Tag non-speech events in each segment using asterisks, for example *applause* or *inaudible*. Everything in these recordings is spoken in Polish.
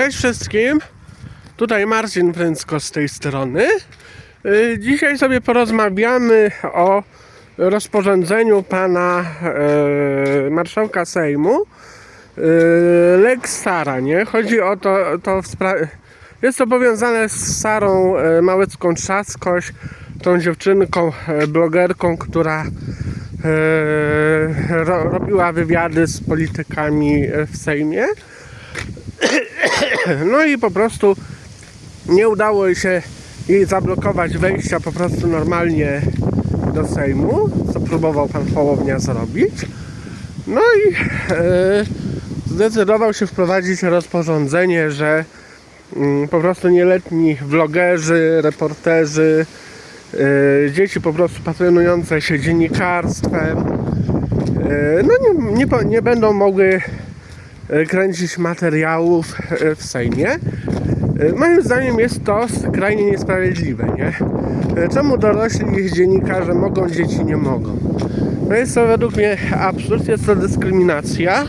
Cześć wszystkim. Tutaj Marcin Fręcko z tej strony. Y, Dzisiaj sobie porozmawiamy o rozporządzeniu pana e, marszałka Sejmu e, Lex Sara, nie? Chodzi o to, to w jest to powiązane z Sarą e, Małecką-Trzaskoś, tą dziewczynką, e, blogerką, która e, ro, robiła wywiady z politykami w Sejmie. *coughs* No i po prostu nie udało się jej zablokować wejścia po prostu normalnie do Sejmu, co próbował pan Hołownia zrobić. No i e, zdecydował się wprowadzić rozporządzenie, że mm, po prostu nieletni vlogerzy, reporterzy, e, dzieci po prostu pasjonujące się dziennikarstwem, e, no nie, nie, nie będą mogły kręcić materiałów e, w Sejmie. E, Moim zdaniem jest to skrajnie niesprawiedliwe, nie? E, Czemu dorośli dziennikarze mogą, dzieci nie mogą? No jest to według mnie absurd, jest to dyskryminacja.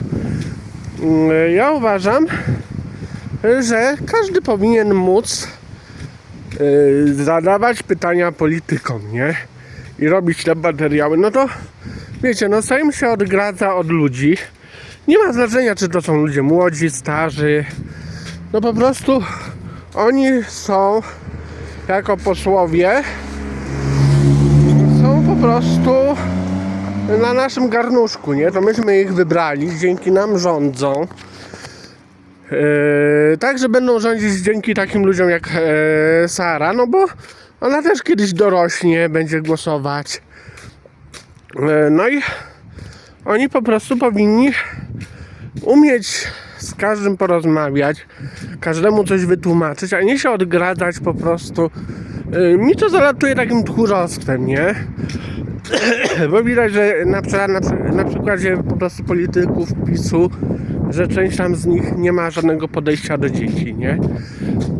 Mm, e, Ja uważam, e, że każdy powinien móc e, zadawać pytania politykom, nie? I robić te materiały. No to wiecie, no Sejm się odgradza od ludzi. Nie ma znaczenia, czy to są ludzie młodzi, starzy. No po prostu oni są jako posłowie są po prostu na naszym garnuszku, nie? To myśmy ich wybrali, dzięki nam rządzą. Yy, także będą rządzić dzięki takim ludziom jak e, Sara, no bo ona też kiedyś dorośnie, będzie głosować. E, no i oni po prostu powinni umieć z każdym porozmawiać, każdemu coś wytłumaczyć, a nie się odgradzać po prostu. Yy, Mi to zalatuje takim tchórzostwem, nie? Bo widać, że na, przykład- na, przy- na przykładzie po prostu polityków PiSu, że część tam z nich nie ma żadnego podejścia do dzieci, nie?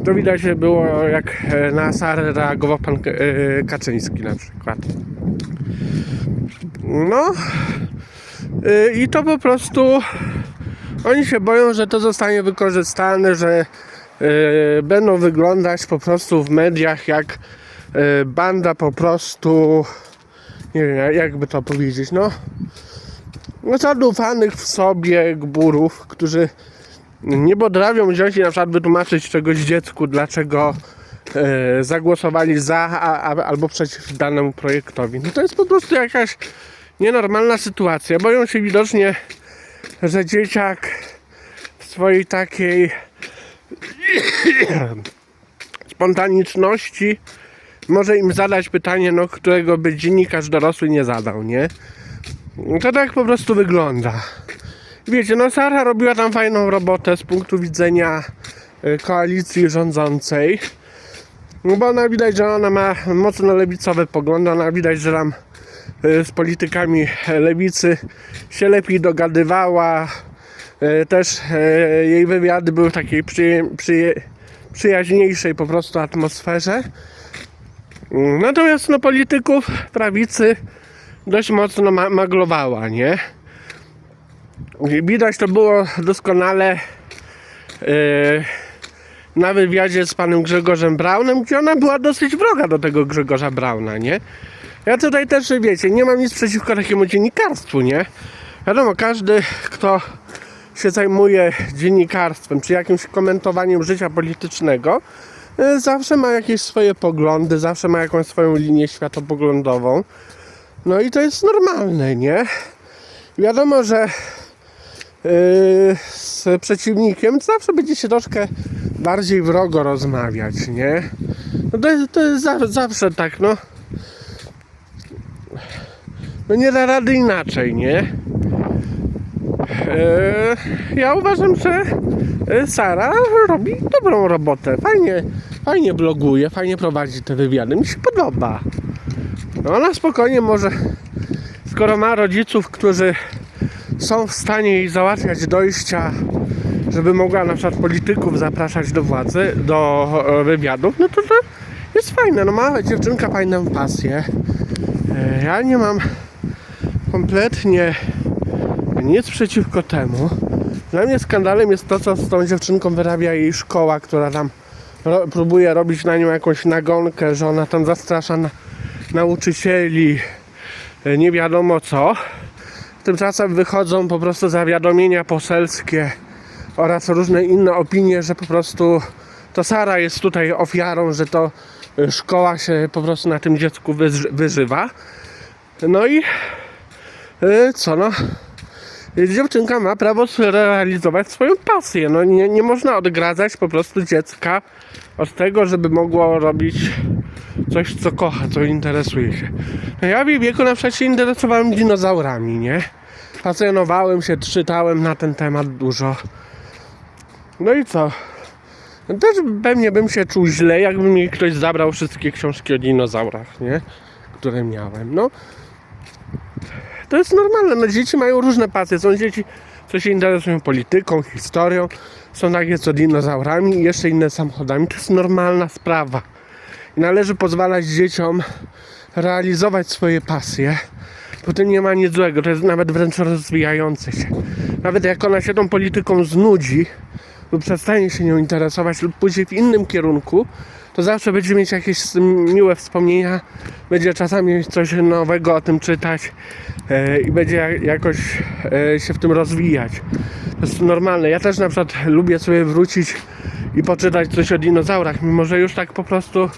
To widać że było, jak e, na Sarę reagował pan e, Kaczyński na przykład. No y, i to po prostu oni się boją, że to zostanie wykorzystane, że y, będą wyglądać po prostu w mediach jak y, banda po prostu nie wiem jak- jakby to powiedzieć, no no zadufanych w sobie gburów, którzy nie potrafią wziąć i na przykład wytłumaczyć czegoś dziecku, dlaczego e, zagłosowali za a, a, albo przeciw danemu projektowi. No to jest po prostu jakaś nienormalna sytuacja. Boją się widocznie, że dzieciak w swojej takiej spontaniczności może im zadać pytanie, no, którego by dziennikarz dorosły nie zadał, nie? To tak po prostu wygląda. Wiecie, no Sara robiła tam fajną robotę z punktu widzenia y, koalicji rządzącej. No bo ona widać, że ona ma mocno lewicowe poglądy, ona widać, że tam z politykami lewicy się lepiej dogadywała. Y, Też y, jej wywiady były w takiej przyje, przyje, przyjaźniejszej po prostu atmosferze. Natomiast no polityków prawicy dość mocno ma maglowała, nie? Widać to było doskonale yy, na wywiadzie z panem Grzegorzem Braunem, gdzie ona była dosyć wroga do tego Grzegorza Brauna, nie? Ja tutaj też, wiecie, nie mam nic przeciwko takiemu dziennikarstwu, nie? Wiadomo, każdy, kto się zajmuje dziennikarstwem, czy jakimś komentowaniem życia politycznego, yy, zawsze ma jakieś swoje poglądy, zawsze ma jakąś swoją linię światopoglądową. No i to jest normalne, nie? Wiadomo, że yy, z przeciwnikiem zawsze będzie się troszkę bardziej wrogo rozmawiać, nie? No to, jest- to jest za, zawsze tak, no. No nie da rady inaczej, nie? Yy, ja uważam, że yy, Sara robi dobrą robotę. Fajnie, fajnie bloguje, fajnie prowadzi te wywiady. Mi się podoba. No ona spokojnie może, skoro ma rodziców, którzy są w stanie jej załatwiać dojścia, żeby mogła na przykład polityków zapraszać do władzy, do e, wywiadów, no to to jest fajne. No ma dziewczynka fajną pasję. E, Ja nie mam kompletnie nic przeciwko temu, Dla mnie skandalem jest to, co z tą dziewczynką wyrabia jej szkoła, która tam ro, próbuje robić na nią jakąś nagonkę, że ona tam zastrasza na, nauczycieli, e, nie wiadomo co. Tymczasem wychodzą po prostu zawiadomienia poselskie oraz różne inne opinie, że po prostu to Sara jest tutaj ofiarą, że to y, szkoła się po prostu na tym dziecku wyż- wyżywa. No i co no? Dziewczynka ma prawo realizować swoją pasję. No nie, nie można odgradzać po prostu dziecka od tego, żeby mogło robić coś, co kocha, co interesuje się. No ja w jej wieku na przykład się interesowałem dinozaurami, nie? Pasjonowałem się, czytałem na ten temat dużo. No i co? Też pewnie bym się czuł źle, jakby mi ktoś zabrał wszystkie książki o dinozaurach, nie? Które miałem. No, to jest normalne. No, dzieci mają różne pasje. Są dzieci, co się interesują polityką, historią. Są takie, co dinozaurami i jeszcze inne samochodami. To jest normalna sprawa. I należy pozwalać dzieciom realizować swoje pasje. Tym nie ma nic złego. To jest nawet wręcz rozwijające się. Nawet jak ona się tą polityką znudzi, lub przestanie się nią interesować lub pójdzie w innym kierunku, to zawsze będzie mieć jakieś miłe wspomnienia, będzie czasami coś nowego o tym czytać e, i będzie jak- jakoś e, się w tym rozwijać. To jest normalne. Ja też na przykład lubię sobie wrócić i poczytać coś o dinozaurach, mimo że już tak po prostu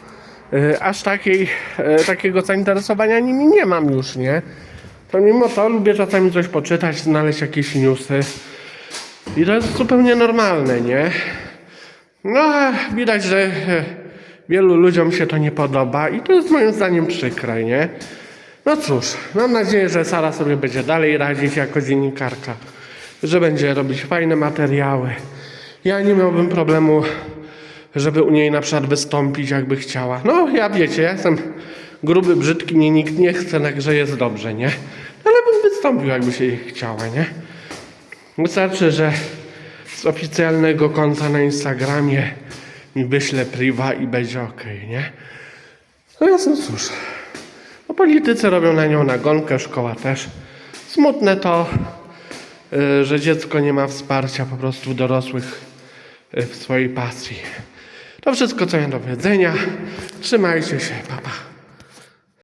e, aż takiej, e, takiego zainteresowania nimi nie mam już, nie? To mimo to lubię czasami coś poczytać, znaleźć jakieś newsy. I to jest zupełnie normalne, nie? No, widać, że e, wielu ludziom się to nie podoba i to jest moim zdaniem przykre, nie? No cóż, mam nadzieję, że Sara sobie będzie dalej radzić jako dziennikarka, że będzie robić fajne materiały. Ja nie miałbym problemu, żeby u niej na przykład wystąpić, jakby chciała. No, ja wiecie, ja jestem gruby, brzydki, mnie nikt nie chce, także jest dobrze, nie? Ale bym wystąpił, jakby się jej chciała, nie? Wystarczy, że z oficjalnego konta na Instagramie mi wyślę priwa i będzie ok, nie? No jasno, cóż. No politycy robią na nią nagonkę, szkoła też. Smutne to, y, że dziecko nie ma wsparcia po prostu dorosłych y, w swojej pasji. To wszystko, co miałem do powiedzenia. Trzymajcie się, papa. Pa.